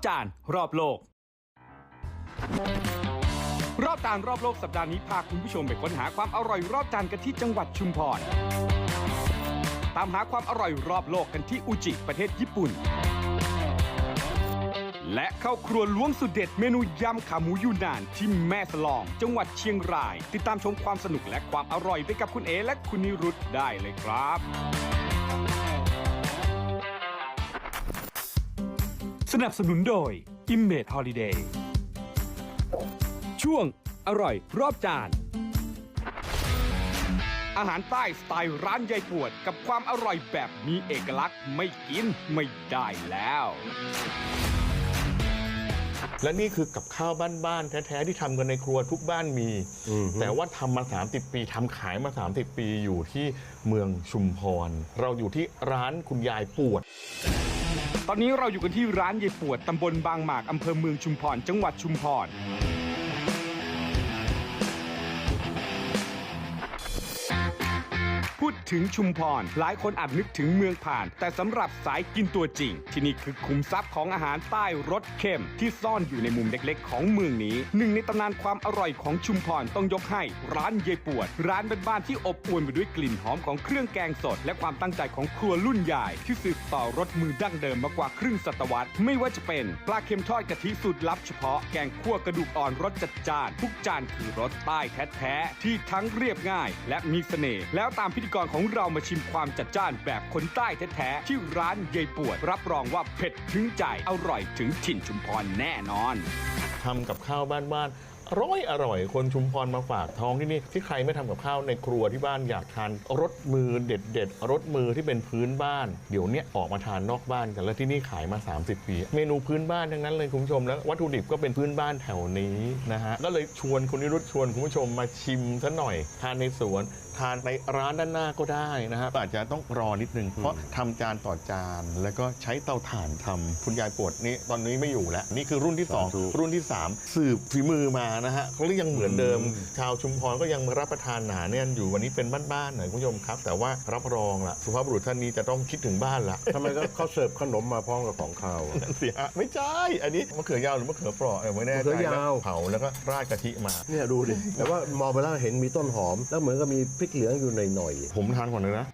รอบจานรอบโลก รอบจานรอบโลกสัปดาห์นี้พาคุณผู้ชมไปค้นหาความอร่อยรอบจานกันที่จังหวัดชุมพร ตามหาความอร่อยรอบโลกกันที่อุจิประเทศญี่ปุ่น และเข้าครัวล้วงสุดเด็ดเมนูยำขาหมูยูนานที่แม่สลอง จังหวัดเชียงราย ติดตามชมความสนุกและความอร่อยไปกับคุณเอและคุณนิรุตได้เลยครับ สนับสนุนโดย i m m a g e Holiday ช่วงอร่อยรอบจาน อาหารใต้สไตล์ร้านยายปวด กับความอร่อยแบบมีเอกลักษณ์ไม่กินไม่ได้แล้ว และนี่คือกับข้าวบ้านๆแท้ๆที่ทำกันในครัวทุกบ้านมี แต่ว่าทำมา 30 ปีทำขายมา 30 ปีอยู่ที่เมืองชุมพร เราอยู่ที่ร้านคุณยายปวด ตอนนี้เราอยู่กันที่ร้านยายปวดตำบลบางหมากอำเภอเมืองชุมพร จังหวัดชุมพร ดถึงชุมพร หลายคนอาจนึกถึงเมืองผ่าน แต่สำหรับสายกินตัวจริง ที่นี่คือคุมทรัพย์ของอาหารใต้รสเค็ม ที่ซ่อนอยู่ในมุมเล็กๆ ของเมืองนี้ หนึ่งในตำนานความอร่อยของชุมพรต้องยกให้ ร้านเยาปวด ร้านเป็นบ้านที่อบอวลไปด้วยกลิ่นหอมของเครื่องแกงสด และความตั้งใจของครัวรุ่นใหญ่ที่สืบต่อรสมือดั้งเดิมมากว่าครึ่งศตวรรษไม่ว่าจะเป็นปลาเค็มทอดกะทิสูตรลับเฉพาะแกงคั่วกระดูกอ่อนรสจัดจ้านทุกจานคือรสใต้แท้ๆที่ทั้งเรียบง่าย และมีเสน่ห์แล้วตามพิธีกรของเรามาชิมความจัดจ้านแบบคนใต้แท้ๆที่ร้านยายปวด รับรองว่าเผ็ดถึงใจ อร่อยถึงถิ่นชุมพรแน่นอน ทำกับข้าวบ้านๆ ร่อยอร่อยคนชุมพรมาฝากท้องที่นี่ที่ใครไม่ทำกับข้าวในครัวที่บ้านอยากทานรสมือเด็ดเด็ดๆรสมือที่เป็นพื้นบ้าน เดี๋ยวเนี้ยออกมาทานนอกบ้านกันแล้วที่นี่ขายมา 30 ปี เมนูพื้นบ้านทั้งนั้นเลยคุณผู้ชมแล้ววัตถุดิบก็เป็นพื้นบ้านแถวนี้นะฮะก็เลยชวนคุณนิรุตชวนคุณผู้ชมมาชิมซะหน่อย ทานในสวน ทานในร้านด้านหน้าก็ได้นะฮะแต่อาจจะต้องรอนิดนึงเพราะทำจานต่อจานแล้วก็ใช้เตาถ่านทำคุณยายปวดนี่ตอนนี้ไม่อยู่แล้วนี่คือรุ่นที่สาธุ2รุ่นที่3สืบฝีมือมานะฮะเขาเรียกยังเหมือนเดิม ชาวชุมพรก็ยังรับประทานหนาแน่นอยู่วันนี้เป็นบ้านๆหน่อยคุณผู้ชมครับ แต่ว่ารับรองละสุภาพบุรุษท่านนี้จะต้องคิดถึงบ้านละทำไมก็เขาเสิร์ฟขนมมาพร้อมกับของข้าวอะนั่นสิฮะไม่ใช่อันนี้มะเขือยาวหรือมะเขือเปราะเออไม่แน่ใจมะเขือยาว เผาแล้วก็ราดกะทิมา เนี่ยดูดิแต่ว่ามองไปแล้วเห็นมีต้นหอม แล้วเหมือนกับมีพริกเหลืองอยู่หน่อยผมทานก่อนเลยนะ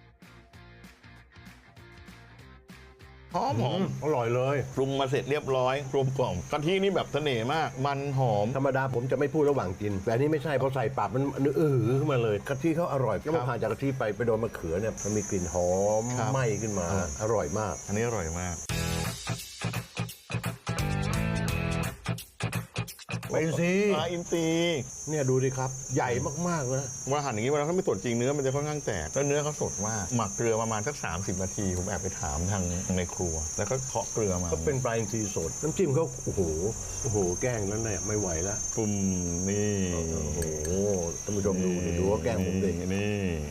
หอมหอมๆอร่อยเลย ปรุงมาเสร็จเรียบร้อยกลมกล่อมกะทินี่แบบเสน่ห์มาก มันหอม ธรรมดาผมจะไม่พูดระหว่างกิน แต่อันนี้ไม่ใช่พอใส่ปากมันมันเออขึ้นมาเลยกะทิเขาอร่อยแล้วพอผ่านจากกะทิไปไปโดนมะเขือเนี่ยมันมีกลิ่นหอมครับ ไหม้ขึ้นมาอ่าอร่อยมาก อันนี้อร่อยมาก ไปสิปลาอินทรีเนี่ยดูดิครับ ใหญ่มากๆนะว่าหั่นอย่างนี้เวลาเขาไม่สดจริงเนื้อมันจะค่อนข้างแตกแล้วเนื้อเขาสดมากหมักเกลือประมาณสัก 30 นาที ผมแอบไปถามทางในครัว แล้วก็เคาะเกลือมาก็เป็นปลาอินทรีสดน้ำจิ้มเขาโอ้โหโอ้โห แกล้งนั้นเนี่ยไม่ไหวแล้วปุ่มนี่โอ้โหท่านผู้ชมดูดิดูว่าแกล้งผมเด็กนี่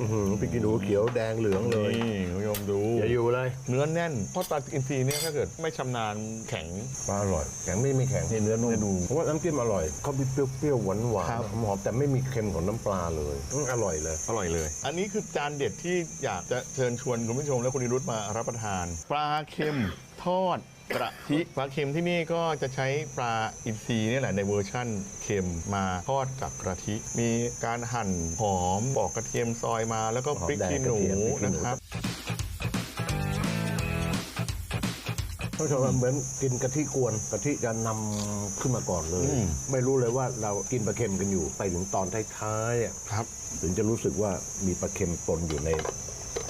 อื้อหือพริกขี้หนูเขียวแดงเหลืองเลยนี่คุณผู้ชมดูอย่าอยู่เลย เนื้อแน่นเพราะปลาอินทรีเนี่ยถ้าเกิดไม่ชำนาญแข็งปลาอร่อยแข็งไม่ไม่แข็งเนื้อนุ่มให้ดูเพราะว่าน้ำจิ้มอร่อยเขามีเปรี้ยวๆหวานหวานครับหอมๆแต่ไม่มีเค็มของน้ำปลาเลยอืมอร่อยเลย อร่อยเลย อันนี้คือจานเด็ดที่อยากจะเชิญชวนคุณผู้ชมและคุณนิรุตมารับประทาน ปลาเค็มทอดกระทิปลาเค็มที่นี่ก็จะใช้ปลาอินทรีนี่แหละในเวอร์ชั่นเค็มมาทอดกับกระทิ มีการหั่นหอมปอกกระเทียมซอยมาแล้วก็หอมพริกแดงขี้หนูกระเทียมพริกขี้หนู นะครับ ท่านผู้ชมเหมือนกินกะทิกวนกะทิจะนำขึ้นมาก่อนเลยอืมไม่รู้เลยว่าเรากินปลาเค็มกันอยู่ไปถึงตอนท้ายๆอะครับถึงจะรู้สึกว่ามีปลาเค็มปนอยู่ใน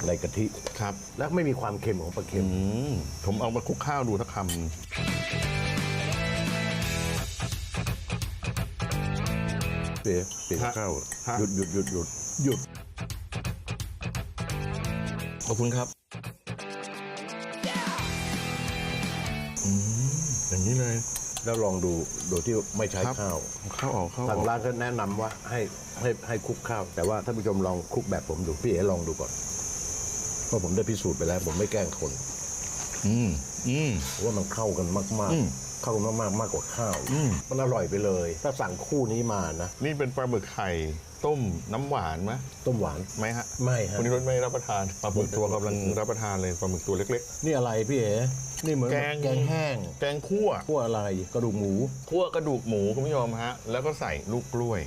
ในกะทิ ครับ และไม่มีความเค็มของปลาเค็อืมมผมเอามาคลุกข้าวดูสักคเปลี่ยนเปลี่ยนฮะข้าวฮะหยุดหยุดหยุดหยุดหยุดำขอบคุณครับ อืมอย่างนี้เลย แล้วลองดูโดยที่ไม่ใช้ครับข้าวข้าวออกข้าวอทางอกร้านก็แนะนำว่าให้ให้ให้คลุกข้าว แต่ว่าท่านผู้ชมลองคลุกแบบผมดูพี่เอ๋ลองดูก่อนเพราะผมได้พิสูจน์ไปแล้ว ผมไม่แกล้งคนอืมอืมว่ามันเข้ากันมากอืมๆ เข้ากันมากๆมากกว่าข้าวอืมมันอร่อยไปเลย ถ้าสั่งคู่นี้มานะนี่เป็นปลาหมึกไข่ส้มน้ำหวานไหมต้มหวานไหมฮะไม่ฮะคุณนิรุตไม่รับประทานปลาหมึกตัวกำลังรับประทานเลยปลาหมึกตัวเล็กนี่อะไรพี่เอ๋นี่เหมือนแกงแกงแห้งๆแกงคั่วพวกอะไรกระดูกหมูคั่วกระดูกหมูคุณผู้ชมฮะ แล้วก็ใส่ลูกกล้วย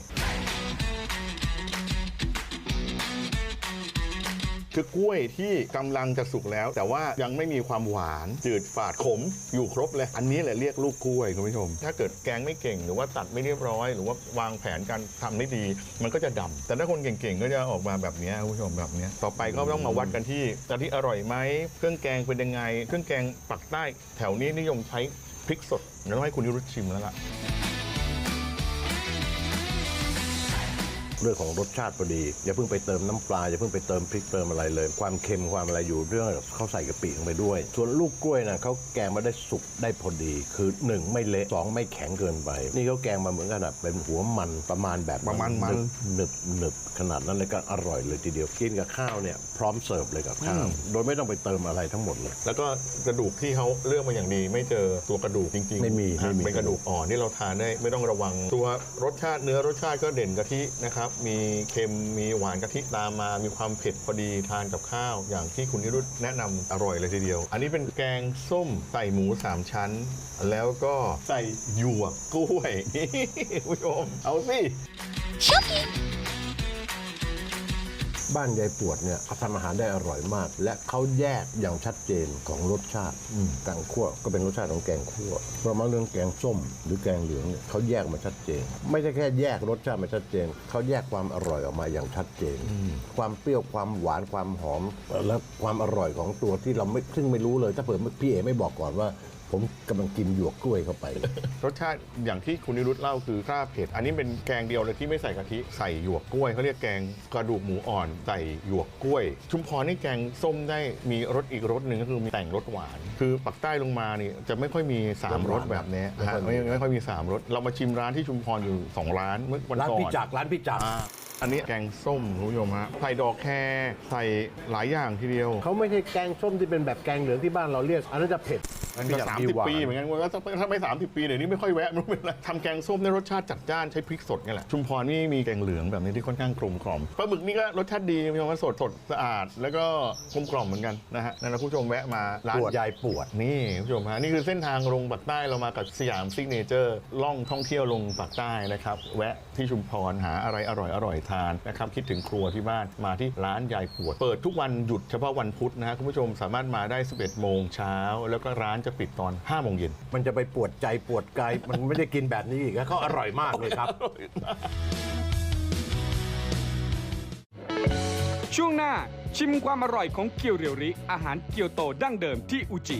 คือกล้วยที่กำลังจะสุกแล้ว แต่ว่ายังไม่มีความหวานจืดฝาดขมอยู่ครบเลย อันนี้แหละเรียกลูกกล้วยคุณผู้ชม ถ้าเกิดแกงไม่เก่งหรือว่าตัดไม่เรียบร้อย หรือว่าวางแผนการทำไม่ดี มันก็จะดำแต่ถ้าคนเก่งๆก็จะออกมาแบบเนี้ยคุณผู้ชมแบบเนี้ยต่อไปก็ต้องมาวัดกันที่กะทิอร่อยไหมเครื่องแกงเป็นยังไง เครื่องแกงปักใต้ แถวนี้นิยมใช้พริกสดเดี๋ยวต้องให้คุณนิรุตชิมแล้วล่ะ เรื่องของรสชาติพอดี อย่าเพิ่งไปเติมน้ำปลาอย่าเพิ่งไปเติมพริกเติมอะไรเลย ความเค็มความอะไรอยู่เรื่องเขาใส่กะปิลงไปด้วย ส่วนลูกกล้วยนะเขาแกงมาได้สุกได้พอดี คือหนึ่งไม่เละสองไม่แข็งเกินไป นี่เขาแกงมาเหมือนกันอะเป็นหัวมันประมาณแบบประมาณมันหนึบหนึบขนาดนั้นเลยก็อร่อยเลยทีเดียวกินกับข้าวเนี่ยพร้อมเสิร์ฟเลยกับข้าวโดยไม่ต้องไปเติมอะไรทั้งหมดเลย แล้วก็กระดูกที่เขาเลือกมาอย่างดีไม่เจอตัวกระดูกจริงๆไม่มีฮะไม่มีเป็นกระดูกอ่อนที่เราทานได้ไม่ต้องระวังตัวรสชาติเนื้อรสชาติก็เด่นกะทินะครับมีเค็มมีหวานกะทิตามมา มีความเผ็ดพอดีทานกับข้าว อย่างที่คุณนิรุตแนะนำอร่อยเลยทีเดียว อันนี้เป็นแกงส้มใส่หมูสามชั้น แล้วก็ใส่หยวกกล้วยนี่คุณผู้ชมเอาสิ บ้านยายปวดเนี่ยทำอาหารได้อร่อยมาก และเขาแยกอย่างชัดเจนของรสชาติแกงคั่วก็เป็นรสชาติของแกงคั่วเรามาเรื่องแกงส้ม หรือแกงเหลืองเนี่ยเขาแยกมาชัดเจน ไม่ใช่แค่แยกรสชาติมาชัดเจนเขาแยกความอร่อยออกมาอย่างชัดเจน ความเปรี้ยวความหวานความหอมและความอร่อยของตัวที่เราไม่ซึ่งไม่รู้เลย ถ้าเผื่อพี่เอไม่บอกก่อนว่า ผมกำลังกินหยวกกล้วยเข้าไป รสชาติอย่างที่คุณนิรุตเล่าคือข้าเผ็ด อันนี้เป็นแกงเดียวเลยที่ไม่ใส่กะทิใส่หยวกกล้วยเขาเรียกแกงกระดูกหมูอ่อนใส่หยวกกล้วย ชุมพรนี่แกงส้มได้มีรสอีกรสหนึ่งก็คือมีแต่งรสหวาน คือปักใต้ลงมานี่จะไม่ค่อยมีสามรสแบบนี้ไม่ค่อยมีฮะไม่ไม่ค่อยมีสามรสเรามาชิมร้านที่ชุมพรอยู่สองร้านเมื่อวันร้านก่อนพี่จักรร้านพี่จักร อ่าอันนี้แกงส้มคุณผู้ชมฮะใส่ดอกแครใส่หลายอย่างทีเดียวเขาไม่ใช่แกงส้มที่เป็นแบบแกงเหลืองที่บ้านเราเรียกอันนั้นจะเผ็ดมันก็สามสิบปีเหมือนกันว่าถ้าไม่สามสิบปีเดี๋ยวนี้ไม่ค่อยแวะไม่รู้เป็นไรทำแกงส้มในรสชาติจัดจ้านใช้พริกสดนี่แหละชุมพรนี่มีแกงเหลืองแบบนี้ที่ค่อนข้างกลมกล่อมปลาหมึกนี่ก็รสชาติดีมีความสดสดสะอาด แล้วก็กลมกล่อมเหมือนกันนะฮะนั่นนะคุณผู้ชมแวะมาร้านปวดยายปวดนี่คุณผู้ชมฮะนี่คือเส้นทางลงปากใต้เรามากับสยามซิกเนเจอร์ล่องท่องเที่ยวลงปากใต้นะครับแวะที่ชุมพรหาอะไรอร่อยอร่อยทานนะครับคิดถึงครัวที่บ้านมาที่ร้านยายปวด เปิดทุกวันหยุดเฉพาะวันพุธนะฮะคุณผู้ชมสามารถมาได้ 11 โมงเช้า แล้วก็ร้านจะปิดตอน 5 โมงเย็น มันจะไปปวดใจปวดกาย มันไม่ได้กินแบบนี้อีกแล้วเขาอร่อยมากเลยครับ ช่วงหน้าชิมความอร่อยของเกียวเรียวริอาหารเกียวโตดั้งเดิมที่อุจิ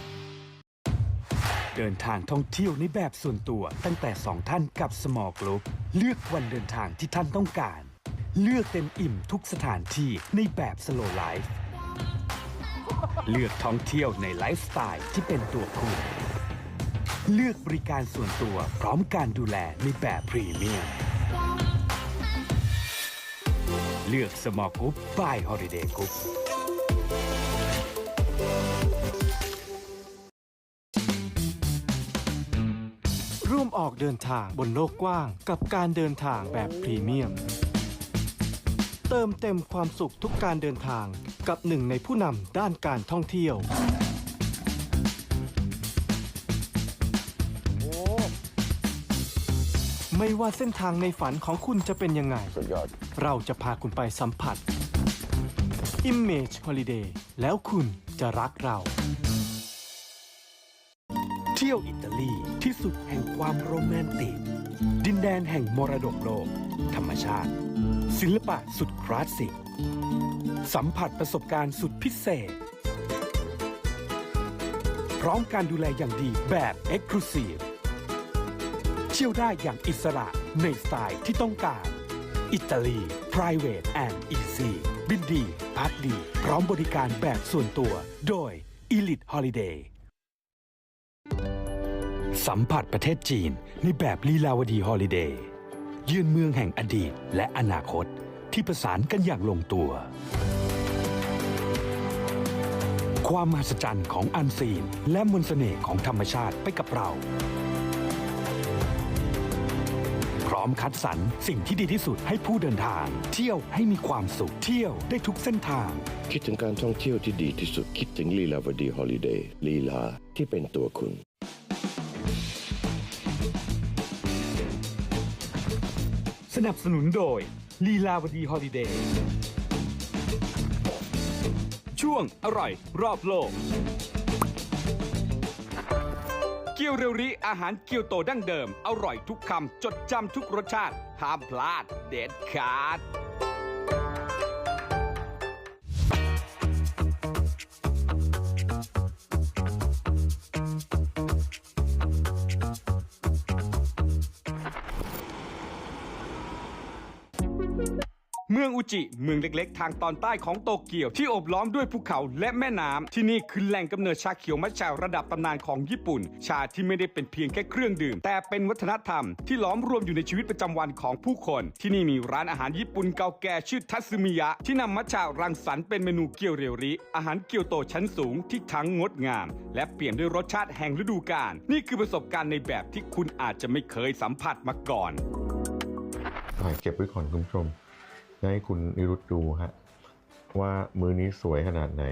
เดินทางท่องเที่ยวในแบบส่วนตัวตั้งแต่ 2 ท่านกับ Small Group เลือกวันเดินทางที่ท่านต้องการ เลือกเต็มอิ่มทุกสถานที่ในแบบ Slow Life เลือกท่องเที่ยวในไลฟ์สไตล์ที่เป็นตัวคุณเลือกบริการส่วนตัวพร้อมการดูแลในแบบพรีเมียมเลือก Small Group by Holiday Group ร่วมอ ออกเดินทางบนโลกกว้าง กับการเดินทางแบบพรีเมียม เติมเต็มความสุขทุกการเดินทางกับหนึ่งในผู้นำด้านการท่องเที่ยว ไม่ว่าเส้นทางในฝันของคุณจะเป็นยังไงเราจะพาคุณไปสัมผัส Image Holiday แล้วคุณจะรักเรา เที่ยวอิตาลีที่สุดแห่งความโรแมนติก ดินแดนแห่งมรดกโลก ธรรมชาติ ศิลปะสุดคลาสสิก สัมผัสประสบการณ์สุดพิเศษ พร้อมการดูแลอย่างดีแบบ e x c l u s i v e เที่ยวได้อย่างอิสระในสไตล์ที่ต้องการ อิตาลี Private and Easy บินดี พักดี พร้อมบริการแบบส่วนตัว โดย Elite Holiday สัมผัสประเทศจีนในแบบลีลาวดีฮอลิเดย์ยืนเมืองแห่งอดีตและอนาคตที่ประสานกันอย่างลงตัว ความมหัศจรรย์ของอันซีน และมนต์เสน่ห์ของธรรมชาติไปกับเรา พร้อมคัดสรรสิ่งที่ดีที่สุดให้ผู้เดินทาง เที่ยวให้มีความสุข เที่ยวได้ทุกเส้นทาง คิดถึงการท่องเที่ยวที่ดีที่สุดคิดถึงลีลาวดีฮอลิเดย์ลีลาที่เป็นตัวคุณ นับสนุนโดยลีลาวดีฮอลิเดย์ ช่วงอร่อยรอบโลก เกียวเรียวริอาหารเกียวโตดั้งเดิม อร่อยทุกคำ จดจำทุกรสชาติ ห้ามพลาดเด็ดขาด มืองอุจิ เมืองเล็กๆ ทางตอนใต้ของโตเกียว ที่โอบล้อมด้วยภูเขาและแม่น้ำที่นี่คือแหล่งกำเนิดชาเขียวมัทฉะระดับตำนานของญี่ปุ่น ชาที่ไม่ได้เป็นเพียงแค่เครื่องดื่ม แต่เป็นวัฒนธรรมที่ล้อมรวมอยู่ในชีวิตประจำวันของผู้คน ที่นี่มีร้านอาหารญี่ปุ่นเก่าแก่ชื่อทัตสึมิยะ ที่นำมัทฉะรังสรรค์เป็นเมนูเกียวเรียวริ อาหารเกียวโตชั้นสูงที่ทั้งงดงาม และเปลี่ยนด้วยรสชาติแห่งฤดูกาลนี่คือประสบการณ์ในแบบที่คุณอาจจะไม่เคยสัมผัสมาก่อนถ่ายเก็บไว้ก่อนคุณผู้ชม ให้คุณนิรุตดูฮะว่ามือนี้สวยขนาดไหน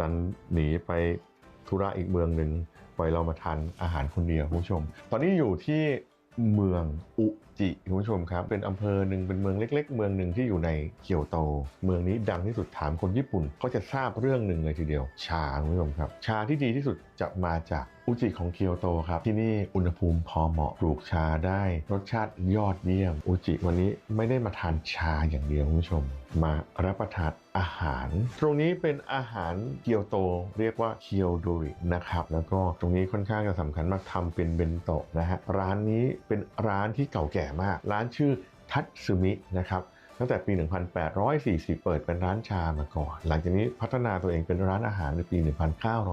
ดันหนีไปธุระอีกเมืองหนึ่งปล่อยเรามาทานอาหารคนเดียวคุณผู้ชม ตอนนี้อยู่ที่เมืองอุจิคุณผู้ชมครับ เป็นอำเภอหนึ่งเป็นเมืองเล็ก ๆ เมืองหนึ่งที่อยู่ในเกียวโต เมืองนี้ดังที่สุดถามคนญี่ปุ่นก็จะทราบเรื่องหนึ่งเลยทีเดียว ชาคุณผู้ชมครับ ชาที่ดีที่สุดจะมาจากอุจิของเกียวโตครับ ที่นี่อุณหภูมิพอเหมาะปลูกชาได้รสชาติยอดเยี่ยม อุจิวันนี้ไม่ได้มาทานชาอย่างเดียวคุณผู้ชม มารับประทานอาหาร ตรงนี้เป็นอาหารเกียวโตเรียกว่าเคียวโดรินะครับแล้วก็ตรงนี้ค่อนข้างจะสำคัญมากทำเป็นเบนโตะนะฮะร้านนี้เป็นร้านที่เก่าแก่มาก ร้านชื่อทัตสึมินะครับตั้งแต่ปี 1840 เปิดเป็นร้านชามาก่อน หลังจากนี้พัฒนาตัวเองเป็นร้านอาหารในปี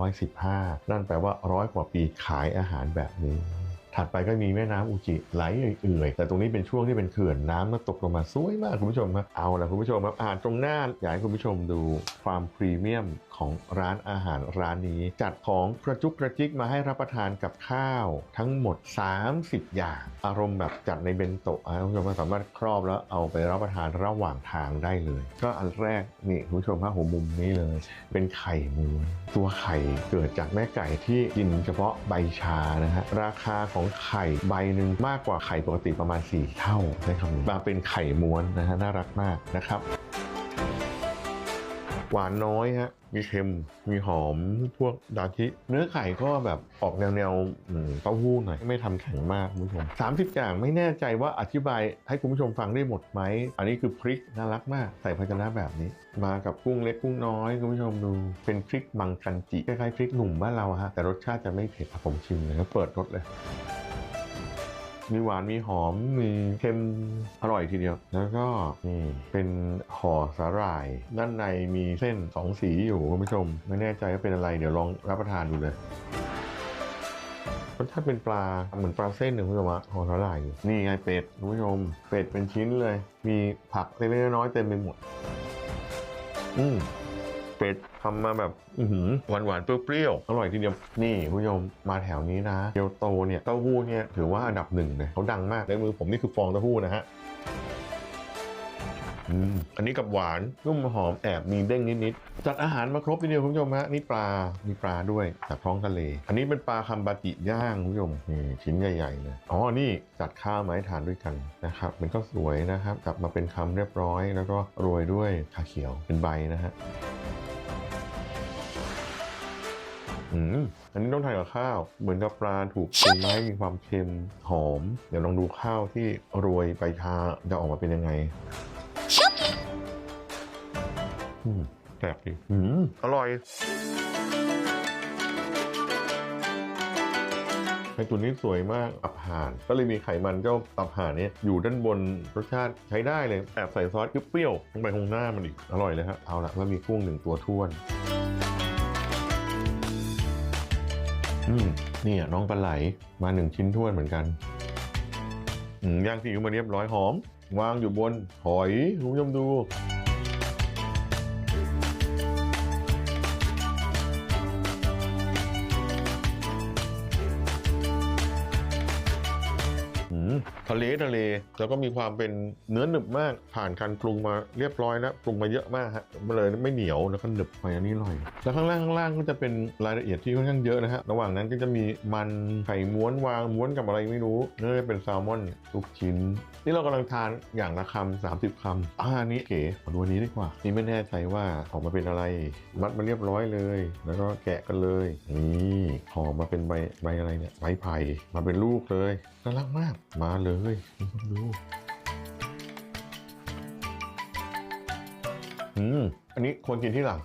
1915 นั่นแปลว่าร้อยกว่าปีขายอาหารแบบนี้ ถัดไปก็มีแม่น้ำอุจิไหลเอื่อยๆ แต่ตรงนี้เป็นช่วงที่เป็นเขื่อนน้ำมันตกลงมาสวยมากคุณผู้ชมครับเอาละคุณผู้ชมครับอ่านตรงหน้าอยากให้คุณผู้ชมดูความพรีเมียมของร้านอาหารร้านนี้ จัดของกระจุกกระจิกมาให้รับประทานกับข้าว ทั้งหมด 30 อย่าง อารมณ์แบบจัดในเบนโตะคุณผู้ชมสามารถครอบแล้วเอาไปรับประทานระหว่างทางได้เลย ก็อันแรกนี่คุณผู้ชมภาพหัวมุมนี้เลย เป็นไข่ม้วนตัวไข่เกิดจากแม่ไก่ที่กินเฉพาะใบชานะฮะราคาของไข่ใบหนึ่งมากกว่าไข่ปกติประมาณ 4 เท่าใช้คำนี้มาเป็นไข่ม้วนนะฮะน่ารักมากนะครับหวานน้อยฮะ มีเค็ม มีหอมพวกดาชิ เนื้อไข่ก็แบบออกแนวแนวเต้าหู้หน่อย ไม่ทำแข็งมากคุณผู้ชม30อย่างไม่แน่ใจว่าอธิบายให้คุณผู้ชมฟังได้หมดไหม อันนี้คือพริกน่ารักมาก ใส่ภาชนะแบบนี้ มากับกุ้งเล็กกุ้งน้อยคุณผู้ชมดู เป็นพริกมังกันจิคล้ายๆพริกหนุ่มบ้านเราฮะ แต่รสชาติจะไม่เผ็ดผมชิมเลยก็เปิดรสเลย มีหวานมีหอมมีเค็มอร่อยทีเดียว แล้วก็นี่เป็นห่อสาหร่าย ด้านในมีเส้นสองสีอยู่คุณผู้ชม ไม่แน่ใจว่าเป็นอะไรเดี๋ยวลองรับประทานดูเลยรสชาติเป็นปลาเหมือนปลาเส้นหนึ่งคุณผู้ชมห่อสาหร่ายอยู่นี่ไงเป็ดคุณผู้ชม เป็ดเป็นชิ้นเลย มีผักเล็กๆน้อยๆเต็มไปหมด อืม เป็ดทำมาแบบหวานหวานๆเปรี้ยวๆ อร่อยทีเดียว นี่คุณผู้ชมมาแถวนี้นะเกียวโตเนี่ยเต้าหู้เนี่ยถือว่าอันดับหนึ่งเลยเขาดังมากในมือผมนี่คือฟองเต้าหู้นะฮะอืมอันนี้กับหวานนุ่มหอมแอบมีเด้งนิดๆจัดอาหารมาครบทีเดียวคุณผู้ชมฮะนี่ปลา มีปลาด้วยจากท้องทะเล อันนี้เป็นปลาคัมบาจิย่างคุณผู้ชมนี่ชิ้นใหญ่ๆเลยอ๋อนี่จัดข้าวมาให้ทานด้วยกันนะครับเป็นข้าวสวยนะครับกลับมาเป็นคำเรียบร้อย แล้วก็โรยด้วยชาเขียวเป็นใบนะฮะ อืมอันนี้ต้องทานกับข้าว เหมือนกับปลาถูกปรุงมาให้มีความเค็มหอม เดี๋ยวลองดูข้าวที่โรยใบชาจะออกมาเป็นยังไงอืมแปลกดีอืมอร่อยข่ตุ๋นนี่สวยมากตับห่าน ก็เลยมีไขมันเจ้าตับห่านนี่อยู่ด้านบนรสชาติใช้ได้เลยแอบใส่ซอสเปรี้ยวลงไปข้างหน้ามันอีกอร่อยเลยครับเอาละแล้วมีกุ้งหนึ่งตัวท้วน อืมนี่อะน้องปลาไหลมาหนึ่งชิ้นท้วนเหมือนกันอืมย่างซีอิ๊วมาเรียบร้อยหอม วางอยู่บนหอยคุณผู้ชมดู ทะเลทะเล แล้วก็มีความเป็นเนื้อหนึบมากผ่านการปรุงมาเรียบร้อยแล้วปรุงมาเยอะมากฮะมันเลยไม่เหนียวแล้วก็หนึบไปอันนี้อร่อย แล้วข้างล่างข้างล่างก็จะเป็นรายละเอียดที่ค่อนข้างเยอะนะฮะระหว่างนั้นก็จะมีมันไข่ม้วนวางม้วนกับอะไรไม่รู้เนื้อเป็นแซลมอนทุกชิ้นนี่เรากำลังทานอย่างละคำสามสิบคำอ่านี้เก๋ขอดูอันนี้ดีกว่า นี่ไม่แน่ใจว่าออกมาเป็นอะไร มัดมาเรียบร้อยเลย แล้วก็แกะกันเลย นี่ห่อมาเป็นใบใบอะไรเนี่ยใบไผ่มาเป็นลูกเลย น่ารักมาก มาเลยดูอืม อันนี้ควรกินที่หลัง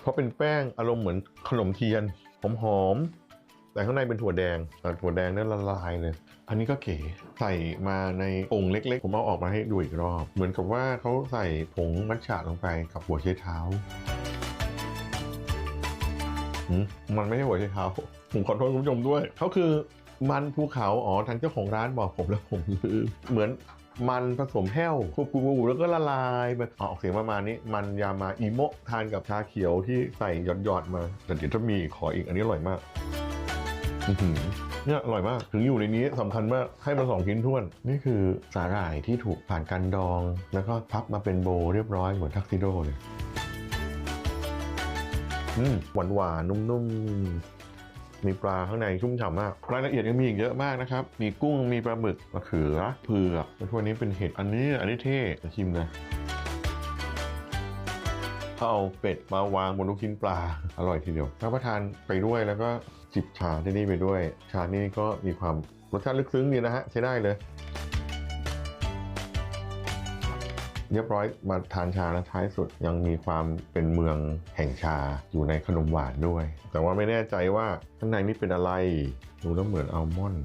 เพราะเป็นแป้งอารมณ์เหมือนขนมเทียน หอมๆแต่ข้างในเป็นถั่วแดงถั่วแดงนี่ละลายเลย อันนี้ก็เก๋ ใส่มาในองค์เล็ก ๆ ผมเอาออกมาให้ดูอีกรอบ เหมือนกับว่าเขาใส่ผงมัทฉะลงไปกับหัวไชเท้าหืมมันไม่ใช่หัวไชเท้าผมขอโทษคุณผู้ชมด้วย เขาคือ มันภูเขาอ๋อทางเจ้าของร้านบอกผมแล้วผมลืมเหมือนมันผสมแห้วคูปูปูแล้วก็ละลายไปออกเสียงประมาณนี้ มันยามาอีโมะทานกับชาเขียวที่ใส่หยอดๆมาแต่เดี๋ยวจะมีขออีกอันนี้อร่อยมากเนี่ยอร่อยมาก ถึงอยู่ในนี้สำคัญมาก ให้มาสองชิ้นท้วน นี่คือสาหร่ายที่ถูกผ่านการดอง แล้วก็พับมาเป็นโบเรียบร้อยเหมือนทักซิโดเลย อืมหวานหวานๆนุ่มๆ มีปลาข้างในชุ่มฉ่ำมากรายละเอียดยังมีอีกเยอะมากนะครับ มีกุ้งมีปลาหมึกมะเขือเผือกแล้วพวนี้เป็นเห็ดอันนี้อันนี้เท่ชิมนะเขาเอาเป็ดมาวางบนลูกชิ้นปลา อร่อยทีเดียวรับประทานไปด้วยแล้วก็จิบชาที่นี่ไปด้วย ชานี่ก็มีความรสชาติลึกซึ้งดีนะฮะใช้ได้เลย เรียบร้อยมาทานชาแล้วท้ายสุดยังมีความเป็นเมืองแห่งชาอยู่ในขนมหวานด้วย แต่ว่าไม่แน่ใจว่าข้างในนี่เป็นอะไรดูแล้วเหมือนอัลมอนด์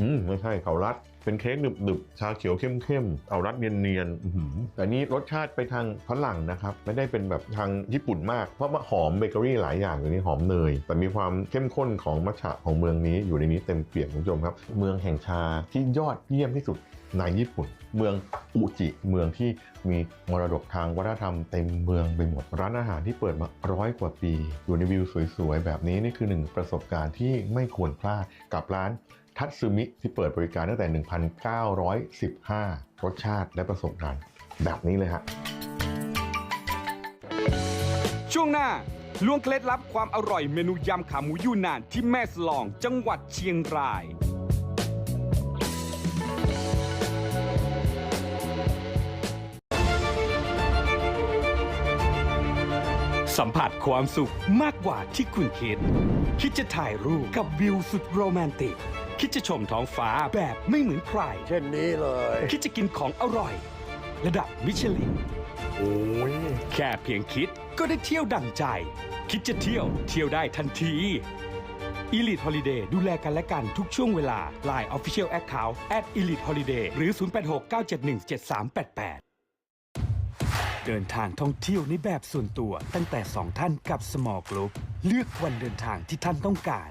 อืมไม่ใช่เขารัดเป็นเค้กหนึบๆ ชาเขียวเข้มๆ เอารัดเนียนๆแต่นี่รสชาติไปทางฝรั่งนะครับ ไม่ได้เป็นแบบทางญี่ปุ่นมาก เพราะว่าหอมเบเกอรี่หลายอย่างอยู่ในหอมเนย แต่มีความเข้มข้นของมัทฉะของเมืองนี้อยู่ในนี้เต็มเปี่ยมคุณผู้ชมครับ เมืองแห่งชาที่ยอดเยี่ยมที่สุด ในญี่ปุ่น เมืองอุจิ เมืองที่มีมรดกทางวัฒนธรรมเต็มเมืองไปหมด ร้านอาหารที่เปิดมาร้อยกว่าปี อยู่ในวิวสวยๆ แบบนี้นี่คือหนึ่งประสบการณ์ที่ไม่ควรพลาดกับร้านทัตซึมิที่เปิดบริการตั้งแต่ 1915 รสชาติและประสบการณ์แบบนี้เลยฮะช่วงหน้าล้วงเคล็ดลับความอร่อยเมนูยำขาหมูยูนานที่แม่สลองจังหวัดเชียงราย สัมผัสความสุขมากกว่าที่คุณคิด คิดจะถ่ายรูปกับวิวสุดโรแมนติก คิดจะชมท้องฟ้าแบบไม่เหมือนใคร เช่นนี้เลย คิดจะกินของอร่อย ระดับมิชลิน โอ้ย แค่เพียงคิดก็ได้เที่ยวดั่งใจ คิดจะเที่ยวเที่ยวได้ทันที Elite Holiday ดูแลกันและกันทุกช่วงเวลา Line Official Account at Elite Holiday หรือ 0869717388 เดินทางท่องเที่ยวในแบบส่วนตัวตั้งแต่ 2 ท่านกับ Small Group เลือกวันเดินทางที่ท่านต้องการ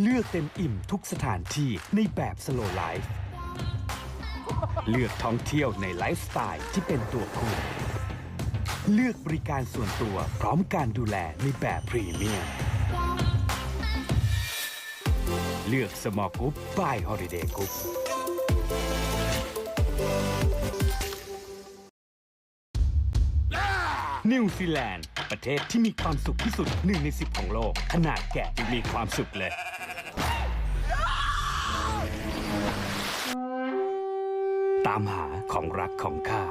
เลือกเต็มอิ่มทุกสถานที่ในแบบ Slow Life เลือกท่องเที่ยวในไลฟ์สไตล์ที่เป็นตัวคุณ เลือกบริการส่วนตัวพร้อมการดูแลในแบบพรีเมียม เลือกสมอก r ุ u p by Holiday Group นิวซีแลนด์ ประเทศที่มีความสุขที่สุดหนึ่งในสิบของโลก ขนาดแกะยังมีความสุขเลย ตามหาของรักของข้า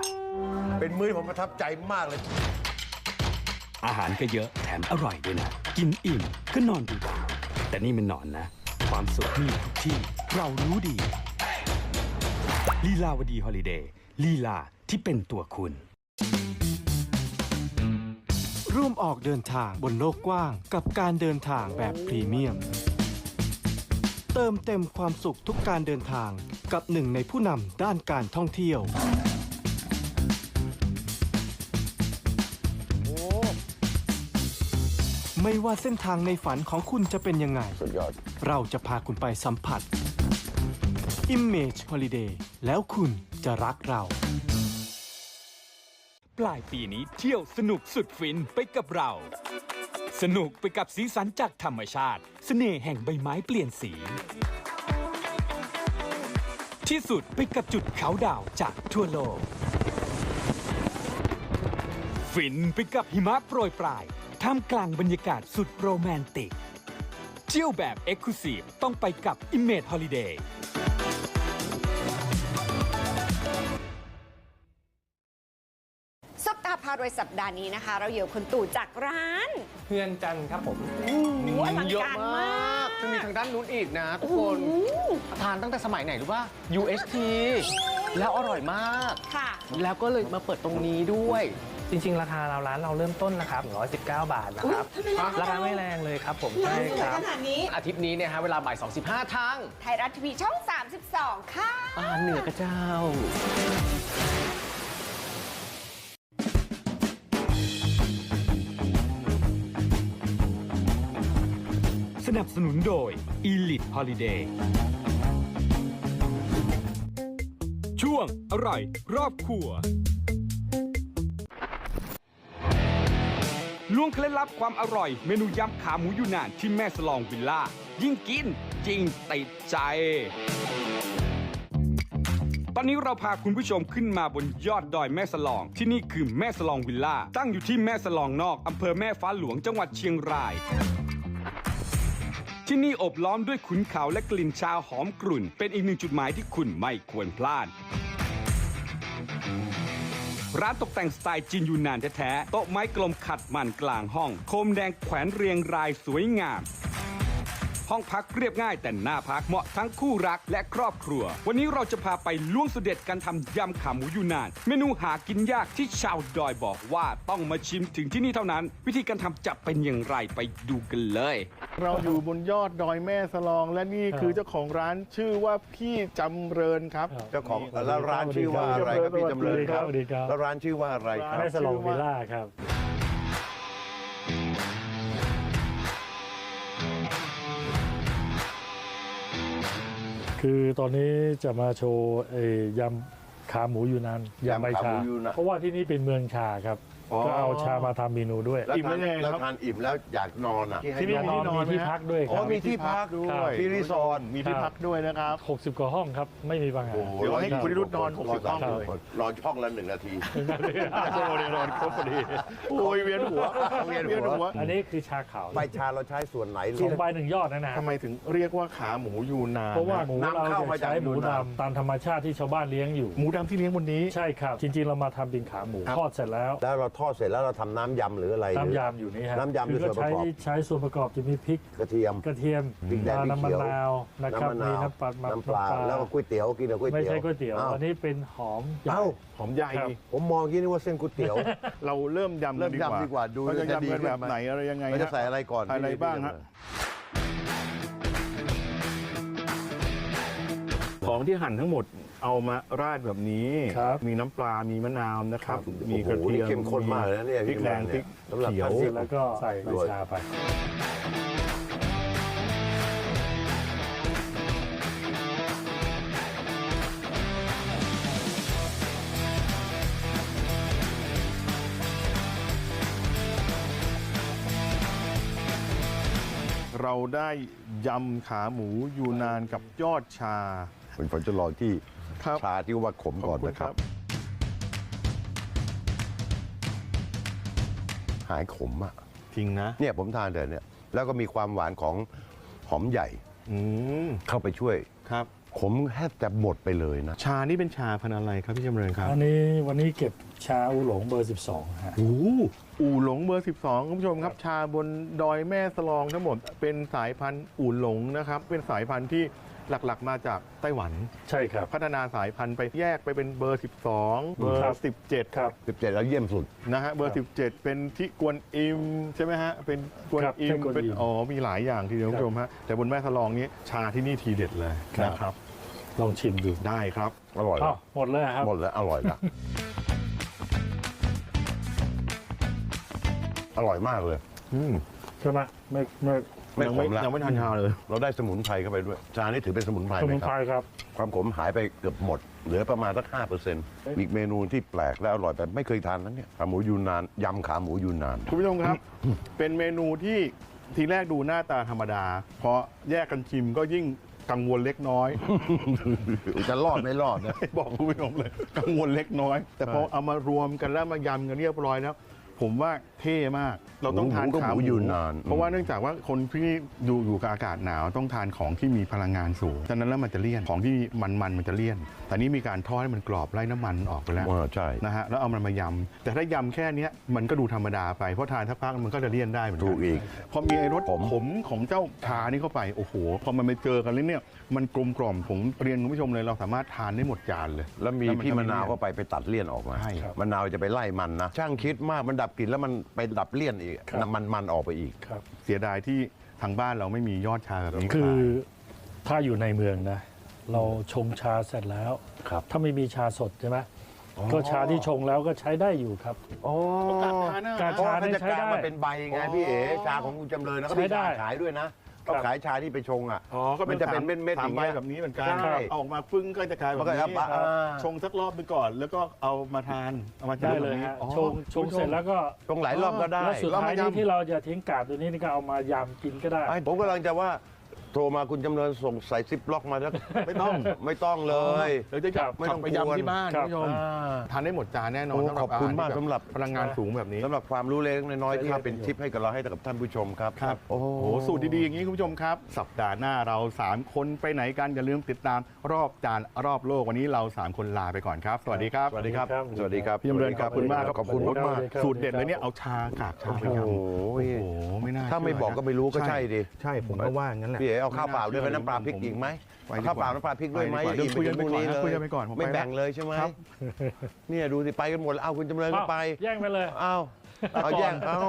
เป็นมื้อที่ผมประทับใจมากเลย อาหารก็เยอะแถมอร่อยด้วยนะ กินอิ่มก็นอนดูดาวแต่นี่มันนอนนะ ความสุขมีอยู่ทุกที่เรารู้ดีลีลาวดีฮอลิเดย์ลีลาที่เป็นตัวคุณ ร่วมออกเดินทางบนโลกกว้าง กับการเดินทางแบบพรีเมียม เติมเต็มความสุขทุกการเดินทางกับหนึ่งในผู้นำด้านการท่องเที่ยว ไม่ว่าเส้นทางในฝันของคุณจะเป็นยังไง สุดยอด เราจะพาคุณไปสัมผัส Image Holiday แล้วคุณจะรักเรา ปลายปีนี้เที่ยวสนุกสุดฟินไปกับเรา สนุกไปกับสีสันจากธรรมชาติ เสน่ห์แห่งใบไม้เปลี่ยนสี ที่สุดไปกับจุดเขาดาวจากทั่วโลก ฟินไปกับหิมะโปรยปลาย ท่ามกลางบรรยากาศสุดโรแมนติก เที่ยวแบบ e x c l u s i v e ต้องไปกับ Image Holiday ซุปตาพารวยสัปดาห์นี้นะคะ เราอยู่กับคุณตู่จากร้านเพื่อนจันทร์ครับผม โอ้โหอลังเยอะการมมาากกจะมีทางด้านนู้นอีกนะทุกคน ทานตั้งแต่สมัยไหนรู้ป่ะ UST แล้วอร่อยมาก ค่ะ แล้วก็เลยมาเปิดตรงนี้ด้วย จริงๆ ราคาเราร้านเราเริ่มต้นนะครับ119 บาทนะครับ ราคาไม่แรงเลยครับผมใช่ครับขนาดนี้อาทิตย์นี้เนี่ยฮะเวลาบ่าย2.15ทางไทยรัฐทีวีช่อง 32 ค่ะ อาหารเหนือกระเจ้า สนับสนุนโดย Elite Holiday ช่วงอร่อยรอบครัวล้วงเคล็ดลับความอร่อย เมนูยำขาหมูยูนานที่แม่สลองวิลล่า ยิ่งกินจริงติดใจ ตอนนี้เราพาคุณผู้ชมขึ้นมาบนยอดดอยแม่สลอง ที่นี่คือแม่สลองวิลล่า ตั้งอยู่ที่แม่สลองนอกอำเภอแม่ฟ้าหลวงจังหวัดเชียงราย ที่นี่อบล้อมด้วยขุนเขาและกลิ่นชาหอมกลุ่น เป็นอีกหนึ่งจุดหมายที่คุณไม่ควรพลาด ร้านตกแต่งสไตล์จีนยูนานแท้ๆโต๊ะไม้กลมขัดมันกลางห้อง โคมแดงแขวนเรียงรายสวยงาม ห้องพักเรียบง่ายแต่น่าพักเหมาะทั้งคู่รักและครอบครัว วันนี้เราจะพาไปล่วงสุดเด็ดการทำยำขาหมูยูนาน เมนูหากินยากที่ชาวดอยบอกว่าต้องมาชิมถึงที่นี่เท่านั้น วิธีการทำจะเป็นอย่างไรไปดูกันเลย เราอยู่บนยอดดอยแม่สลอง และนี่คือเจ้าของร้านชื่อว่าพี่จำเริญครับ เจ้าของแล้วร้านชื่อว่าอะไรครับพี่จำเริญครับสวัสดีครับแล้วร้านชื่อว่าอะไรครับแม่สลองวิลล่าครับ คือตอนนี้จะมาโชว์เอ่อยำขาหมูยูนานยำใบยำขาหชามูยูนานเพราะว่าที่นี่เป็นเมืองชาครับ อ๋อ ก็เอาชามาทำเมนูด้วย แล้วอิ่มทานแล้วไงแล้วครับ ทานอิ่มแล้วอยากนอนอะที่นี่นอนมีที่พักด้วยคอ๋อรับมีที่พักด้ครัวบยที่รีสอร์ทมีที่พักด้วยนะครับ 60 กว่าห้องครับ ไม่มีปัญหาโอ้โหเดี๋ยวให้120คุณนิรุธนอนค60ห้องครับเลย นอนช่องละหนึ่งนาทีโอ้โหนอนครบพอดีโอ้ยเวียนหัวเวียนหัว อันนี้คือชาขาวใบชาเราใช้ส่วนไหนสองใบหนึ่งยอดนะนะ ทำไมถึงเรียกว่าขาหมูยูนานเพราะว่าหมูเรานำเข้ามาจะจากใช้หมูยูนานดำตามธรรมชาติที่ชาวบ้านเลี้ยงอยู่ หมูดำที่เลี้ยงบนนี้ ใช่ครับ จริงๆ เรามาทำเป็นขาหมูครับทอดเสร็จแล้ว แล้วเราทอดเสร็จแล้วเราทำน้ำยำหรืออะไรน้ำยำอยู่นี่ฮะน้ำยำคืเป็นก็ส่วนประใช้กอบใช้ส่วนประกอบจะมีพริกกระเทียม กระเทียมพริกแดงพริกน้ำมะเขียว นาวนะครับน้ำมะมีนาวน้ำปลาน้ำปลาแล้วก็ก๋วยเตี๋ยวกินกับก๋วยไม่เตี๋ยวใช่ก๋วยเตี๋ยวอ้าอันนี้เป็นหอมใหญ่ เอ้าหอมใหญ่ครับ ผมมองยี่นี่ว่าเส้นก๋วยเตี๋ยว เราเริ่มยำเริ่กันมดีกว่ายำดีกว่าดูเราจะจะดียำกันขึ้นแบบไหมไหนอะไรยังไงเราจะฮะใส่อะไรก่อนอะไรบ้างฮะ ของที่หั่นทั้งหมดเอามาราดแบบนี้ ครับมีน้ำปลา มีมะนาวนะครับ มีโอ้โหกระเทียมนี่เข้มข้นมากเลยนะเนี่ยพริกแดงพริกสำหรับเขียว ท่านที่ แล้วก็ใส่ใบด้วยชาไป เราได้ยำขาหมูยูนานกับยอดชา ผมผมจะลองที่ครับชาที่ว่าขมก่อนขอบคุณนะครับหายขมอะจริงนะเนี่ยผมทานแต่เนี่ยแล้วก็มีความหวานของหอมใหญ่อืมเข้าไปช่วย ครับ ขมแทบจะหมดไปเลยนะ ชานี่เป็นชาพันธุ์อะไรครับพี่จำเริญครับอันนี้วันนี้เก็บชาอูหลงเบอร์ 12ฮะ โอ้โหอู่หลงเบอร์ 12คุณผู้ชมครับ ชาบนดอยแม่สลองทั้งหมดเป็นสายพันธุ์อู่หลงนะครับ เป็นสายพันธุ์ที่ หลักๆ มาจากไต้หวัน ใช่ครับ พัฒนาสายพันธุ์ไปแยกไปเป็นเบอร์ 12 เบอร์ครับ17 ครับ 17 แล้วเยี่ยมสุด นะฮะ เบอร์ 17 เป็นที่กวนอิมใช่ไหมฮะ เป็นกวนครับอิใช่มกวนอิม เป็นอ๋อ มีหลายอย่างทีเดียวคคุรับณผู้ชมฮะ แต่บนแม่สลองนี้ชาที่นี่ทีเด็ดเลยครับนะครับ ลองชิมดูได้ครับ อร่อยอ้าวหมดเลยครับ หมดแล้วอร่อยละ อร่อยมากเลย อืม ใช่ไหมไม่ไม่ ไม่ยังขไม่มละยังไม่ทานชาเลยเราได้สมุนไพรเข้าไปด้วยชานี่ถือเป็นสมุนไพรสไหมมุนคไพรรับ ครับ ความขมหายไปเกือบหมด เหลือประมาณสักห้าเปอร์เซ็นต์อีกเมนูที่แปลกและอร่อยแต่ไม่เคยทานนั้นเนี่ยขาหมูยูนานยำขาหมูยูนาน คุณผู้ชมครับ เป็นเมนูที่ทีแรกดูหน้าตาธรรมดา พอแยกกันชิมก็ยิ่งกังวลเล็กน้อย จะรอดไม่รอดนะ บอกคุณผู้ชมเลย กังวลเล็กน้อย แต่พอเอามารวมกันแล้วมายำกันเรียบร้อยแล้ว ผมว่าเท่มาก เราต้องทานหมูก็ขาหมูยูนาน เพราะว่าเนื่องจากว่าคนที่ดูอยู่กับอากาศหนาวต้องทานของที่มีพลังงานสูงฉะนั้นแล้วมันจะเลี่ยนของที่มันมันๆมันจะเลี่ยน แต่นี่มีการทอดให้มันกรอบไล่น้ำมันออกไปแล้วว่าใช่นะฮะแล้วเอามันมายำแต่ถ้ายำแค่เนี้ยมันก็ดูธรรมดาไปเพราะทานสักพักมันก็จะเลี่ยนได้เหมือนกัถูกอีกพอมีไอ้รสผมขมของเจ้าชานี่เข้าไปโอ้โหพอมันไปเจอกันแล้วเนี่ยมันกลมกล่อมผมเรียนคุณผู้ชมเลยเราสามารถทานได้หมดจานเลย แล้วมีแล้วมันพี่ก็มะนาวไม่เลี่ยนก็ไปไปตัดเลี่ยนออกมาใช่ครับมะนาวจะไปไล่มันนะช่างคิดมากมันดับกลิ่นแล้วมันไปดับเลี่ยนอีกครับ น้ำมันมันออกไปอีก ครับ เสียดายที่ทางบ้านเราไม่มียอดชาแบบนี้คือขายถ้าอยู่ในเมืองนะ เราชงชาเสร็จแล้ว ครับ ถ้าไม่มีชาสดใช่ไหมก็ชาที่ชงแล้วก็ใช้ได้อยู่ครับอ๋อการทานนะการเพราะชาว่าเขานี่จะใช้กลายได้มาเป็นใบไงพี่เอ๋ชาของคุณจำเลยนะเขามีใช้ได้ชาขายด้วยนะ เขาขายชาที่ไปชงอะ อ๋อก็มันจะเป็นเม็ดๆสาอมย่างใบเงี้ยแบบนี้เหมือนกันใช่เอาออกมาปึ้งก็จะกลายแบบมันก็นี้จะปะอ่า ชงสักรอบไปก่อน แล้วก็เอามาทานเอามาทานได้เลยแบบนี้ฮะอ๋อชงชงเสร็จแล้วก็ชงหลายรอบก็ได้แล้วสุดท้ายแล้วมายำนี้ที่เราจะทิ้งกาบตัวนี้นี่ก็เอามายำกินก็ได้ ไอ้ผมกำลังจะว่า โทรมาคุณจำเริญส่งใส่ซิปล็อกมาแล้ว ไม่ต้องไม่ต้องเลย เดี๋ยวจะจับไม่ขัต้บองไปกวน ยำที่บ้านครัคุบณผู้ชมอ่าทานได้หมดจานแน่นอนโอ้สำหรัขอบคุณมากที่สำหรับ พลังงานสูงแบบนี้สำหรับความรู้เล็กน้อยๆที่เป็นทิปให้กับเราให้กับท่านผู้ชมครับครับโอ้โอ้โหสูตรดีๆอย่างนี้คุณผู้ชมครับ สัปดาห์หน้าเรา 3 คนไปไหนกัน อย่าลืมติดตามรอบจานรอบโลกวันนี้เรา 3 คนลาไปก่อนครับ สวัสดีครับ สวัสดีครับครับสวัสดีครับพี่ยมเรินขอบคุณมากครับ ขอบคุณสวัสดีมากครับสูตรเด็ดเลยเนี่ยเอาชากากชาไปยำโอ้โหโอ้โหไม่น่าถ้าไม่เชื่บอกก็ไม่รู้ก็ใช่ดิ ใช่ผมก็ว่างั้นแหละ พี่เอ๋เอาข้าวเปล่าด้วยไหมน้ำปลาพริกอีกไหมไปเอาดีกว่าข้าวเปล่าน้ำปลาพริกด้วยไหมไปดีกว่าเดี๋ยวคุยกันไปก่อนนะเลยคุยกันไปก่อนผมไปไม่แล้วแบ่งเลยใช่ไหมครับ เนี่ยดูสิไปกันหมดแล้วเอาคุณจำเริญก็ไปแย่งไปเลย เอาเอาแย่งเอา